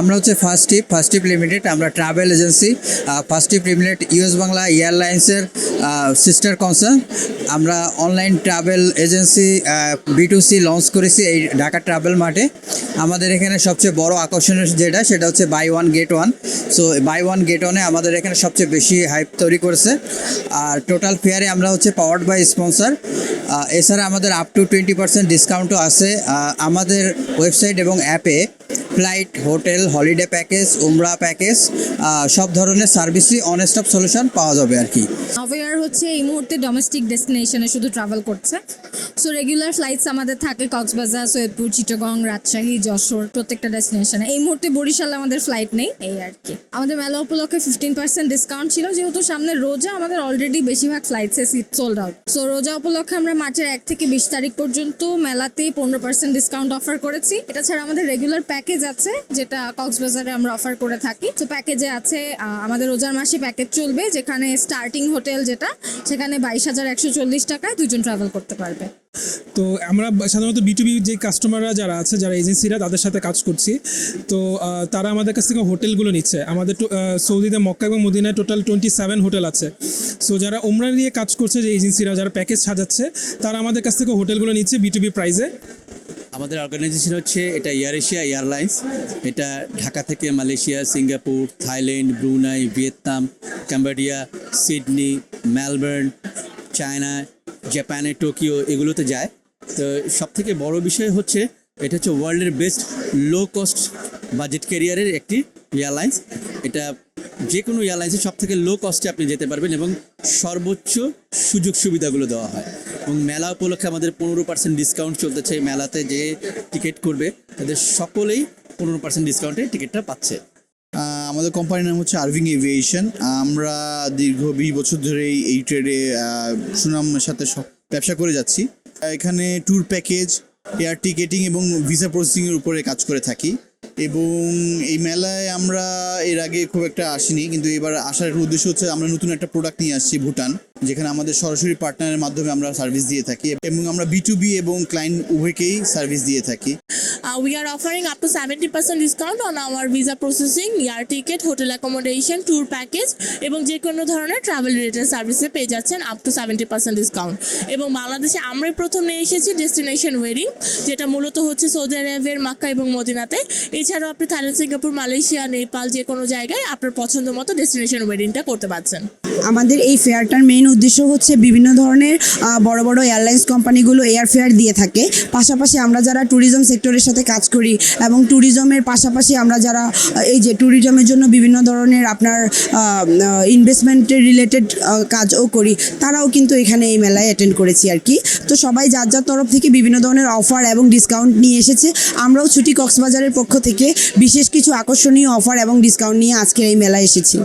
আমরা হচ্ছে first tip first tip limited আমরা travel agency first tip limited US Bangla এয়ারলাইন্সের সিস্টার কনসার্ন আমরা online travel agency B to C launch করেছি এই ঢাকা ট্রাভেল মাঠে আমাদের এখানে সবচেয়ে বড় আকর্ষণীয় যেটা, সেটা হচ্ছে buy one get one so buy one get ওয়ানে আমাদের এখানে সবচেয়ে বেশি হাইপ তৈরি করেছে। আর টোটাল ফেয়ারে আমরা হচ্ছে পাওয়ার্ড বাই স্পন্সর এছাড়া আমাদের আপ টু টোয়েন্টি পার্সেন্ট ডিসকাউন্টও আছে। আমাদের ওয়েবসাইট এবং অ্যাপে ফ্লাইট হোটেল হলিডে প্যাকেজ উমরা প্যাকেজ সব ধরনের সার্ভিসই অন স্টপ সলিউশন পাওয়া যাবে আর কি। অভয়ার হচ্ছে এই মুহূর্তে ডোমেস্টিক ডেস্টিনেশনে শুধু ট্রাভেল করছে। সো রেগুলার ফ্লাইটস আমাদের থাকে কক্সবাজার, সৈয়দপুর, চিটাগং, রাজশাহী, যশোর, প্রত্যেকটা ডেস্টিনেশনে এই মুহূর্তে বরিশালে আমাদের ফ্লাইট নেই। এই আর কি। আমাদের মেলা উপলক্ষে ফিফটিন পার্সেন্ট ডিসকাউন্ট ছিল। যেহেতু সামনে রোজা, আমাদের অলরেডি বেশিরভাগ ফ্লাইটসে সিট সোল্ড আউট সো রোজা উপলক্ষে আমরা মার্চের এক থেকে বিশ তারিখ পর্যন্ত মেলাতেই পনেরো পার্সেন্ট ডিসকাউন্ট অফার করেছি। এটা ছাড়া আমাদের রেগুলার প্যাকেজ আছে যেটা কক্সবাজারে আমরা অফার করে থাকি। তো প্যাকেজে আছে আমাদের রোজার মাসে প্যাকেজ চলবে, যেখানে স্টার্টিং হোটেল যেটা, সেখানে বাইশ হাজার একশো চল্লিশ টাকায় দুজন ট্রাভেল করতে পারবে। তো আমরা সাধারণত বিটুবি যে কাস্টমাররা যারা আছে, যারা এজেন্সিরা তাদের সাথে কাজ করছি। তো তারা আমাদের কাছ থেকে হোটেলগুলো নিচ্ছে। আমাদের সৌদিতে মক্কা এবং মদিনায় টোটাল টোয়েন্টি সেভেন হোটেল আছে। সো যারা ওমরা নিয়ে কাজ করছে, যে এজেন্সিরা যারা প্যাকেজ সাজাচ্ছে, তারা আমাদের কাছ থেকে হোটেলগুলো নিচ্ছে বিটুবি প্রাইসে আমাদের অর্গানাইজেশন হচ্ছে এটা এয়ার এশিয়া এয়ারলাইন্স এটা ঢাকা থেকে Malaysia, Singapore, Thailand, Brunei, Vietnam, Cambodia, Sydney, Melbourne, China, জাপানে, টোকিও এগুলোতে যায়। তো সব থেকে বড় বিষয় হচ্ছে এটা হচ্ছে ওয়ার্ল্ডের বেস্ট লো কস্ট বাজেট ক্যারিয়ারের একটি এয়ারলাইন্স এটা যে কোনো এয়ারলাইন্সে সব থেকে লো কস্টে আপনি যেতে পারবেন এবং সর্বোচ্চ সুযোগ সুবিধাগুলো দেওয়া হয়। এবং মেলা উপলক্ষে আমাদের পনেরো পার্সেন্ট ডিসকাউন্ট চলতেছে মেলাতে যে টিকিট করবে, তাদের সকলেই পনেরো পার্সেন্ট ডিসকাউন্টে টিকিটটা পাচ্ছে। আমাদের কোম্পানির নাম হচ্ছে আরভিং এভিয়েশন আমরা দীর্ঘ বিশ বছর ধরেই এই ট্রেডে সুনামের সাথে ব্যবসা করে যাচ্ছি। এখানে ট্যুর প্যাকেজ এয়ার টিকেটিং এবং ভিসা প্রসেসিংয়ের উপরে কাজ করে থাকি। এবং এই মেলায় আমরা এর আগে খুব একটা আসিনি, কিন্তু এবার আসার উদ্দেশ্য হচ্ছে আমরা নতুন একটা প্রোডাক্ট নিয়ে আসছি ভুটান, যেখানে আমাদের সরাসরি পার্টনারের মাধ্যমে আমরা সার্ভিস দিয়ে থাকি এবং আমরা বি টু বি এবং ক্লায়েন্ট উভয়কেই সার্ভিস দিয়ে থাকি। Uh, we are offering up to 70% discount on our visa processing, air ticket, hotel accommodation, tour package এবং যে কোনো ধরনের ট্রাভেল রিলেটেড সার্ভিসে পেয়ে যাচ্ছেন up to seventy percent discount এবং বাংলাদেশে আমরাই প্রথম নিয়ে এসেছি ডেস্টিনেশন ওয়েডিং যেটা মূলত হচ্ছে সৌদি আরবের মাক্কা এবং মদিনাতে। এছাড়াও আপনি থাইল্যান্ড সিঙ্গাপুর মালয়েশিয়া নেপাল যে কোনো জায়গায় আপনার পছন্দ মতো ডেস্টিনেশন ওয়েডিংটা করতে পারছেন। আমাদের এই ফেয়ারটার মেইন উদ্দেশ্য হচ্ছে বিভিন্ন ধরনের বড় বড় এয়ারলাইন্স কোম্পানিগুলো এয়ার ফেয়ার দিয়ে থাকে। পাশাপাশি আমরা যারা ট্যুরিজম সেক্টরের সাথে কাজ করি এবং ট্যুরিজমের পাশাপাশি আমরা যারা, এই যে ট্যুরিজমের জন্য বিভিন্ন ধরনের আপনার ইনভেস্টমেন্টের রিলেটেড কাজও করি, তারাও কিন্তু এখানে এই মেলায় অ্যাটেন্ড করেছি আর কি। তো সবাই যার যার তরফ থেকে বিভিন্ন ধরনের অফার এবং ডিসকাউন্ট নিয়ে এসেছে। আমরাও ছুটি কক্সবাজারের পক্ষ থেকে বিশেষ কিছু আকর্ষণীয় অফার এবং ডিসকাউন্ট নিয়ে আজকের এই মেলায় এসেছি।